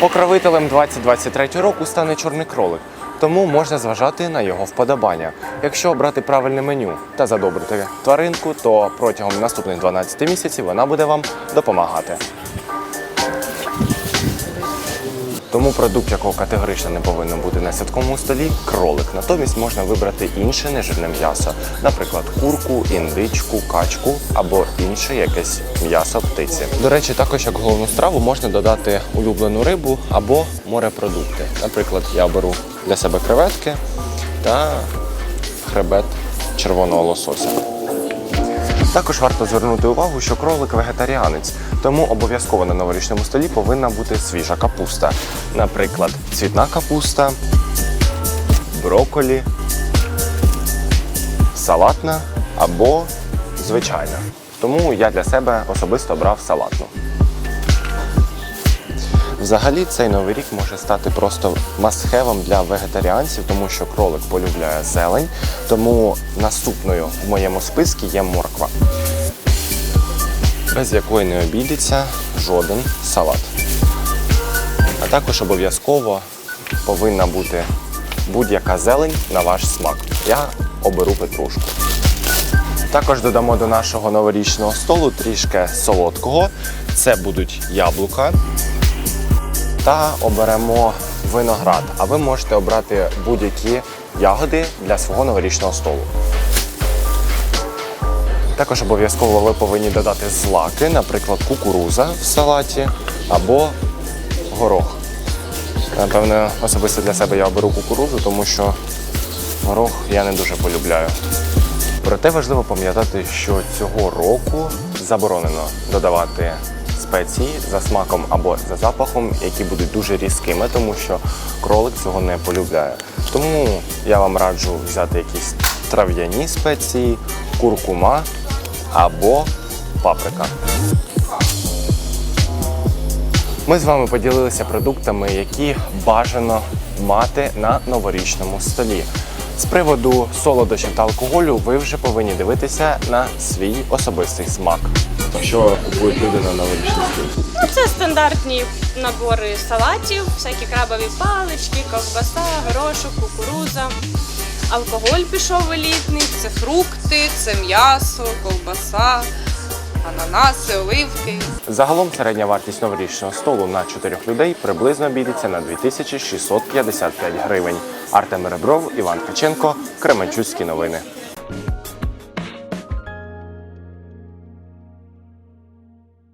Покровителем 2023 року стане чорний кролик, тому можна зважати на його вподобання. Якщо обрати правильне меню та задобрити тваринку, то протягом наступних 12 місяців вона буде вам допомагати. Тому продукт, якого категорично не повинно бути на святковому столі кролик. Натомість можна вибрати інше нежирне м'ясо, наприклад, курку, індичку, качку або інше якесь м'ясо птиці. До речі, також як головну страву можна додати улюблену рибу або морепродукти. Наприклад, я беру для себе креветки та хребет червоного лосося. Також варто звернути увагу, що кролик вегетаріанець, тому обов'язково на новорічному столі повинна бути свіжа капуста. Наприклад, цвітна капуста, броколі, салатна або звичайна. Тому я для себе особисто брав салатну. Взагалі цей новий рік може стати просто мастхевом для вегетаріанців, тому що кролик полюбляє зелень. Тому наступною в моєму списку є морква, без якої не обійдеться жоден салат. А також обов'язково повинна бути будь-яка зелень на ваш смак. Я оберу петрушку. Також додамо до нашого новорічного столу трішки солодкого. Це будуть яблука, та оберемо виноград. А ви можете обрати будь-які ягоди для свого новорічного столу. Також обов'язково ви повинні додати злаки, наприклад, кукуруза в салаті або горох. Напевно, особисто для себе я оберу кукурузу, тому що горох я не дуже полюбляю. Проте важливо пам'ятати, що цього року заборонено додавати спеції за смаком або за запахом, які будуть дуже різкими, тому що кролик цього не полюбляє. Тому я вам раджу взяти якісь трав'яні спеції, куркума або паприка. Ми з вами поділилися продуктами, які бажано мати на новорічному столі. З приводу солодощів та алкоголю ви вже повинні дивитися на свій особистий смак. Що купують люди на новорічний стіл? Ну, це стандартні набори салатів, всякі крабові палички, ковбаса, горошок, кукуруза. Алкоголь пішов елітний, це фрукти, це м'ясо, ковбаса, ананаси, оливки. Загалом середня вартість новорічного столу на чотирьох людей приблизно обійдеться на 2655 гривень. Артем Ребров, Іван Каченко, Кременчуцькі новини.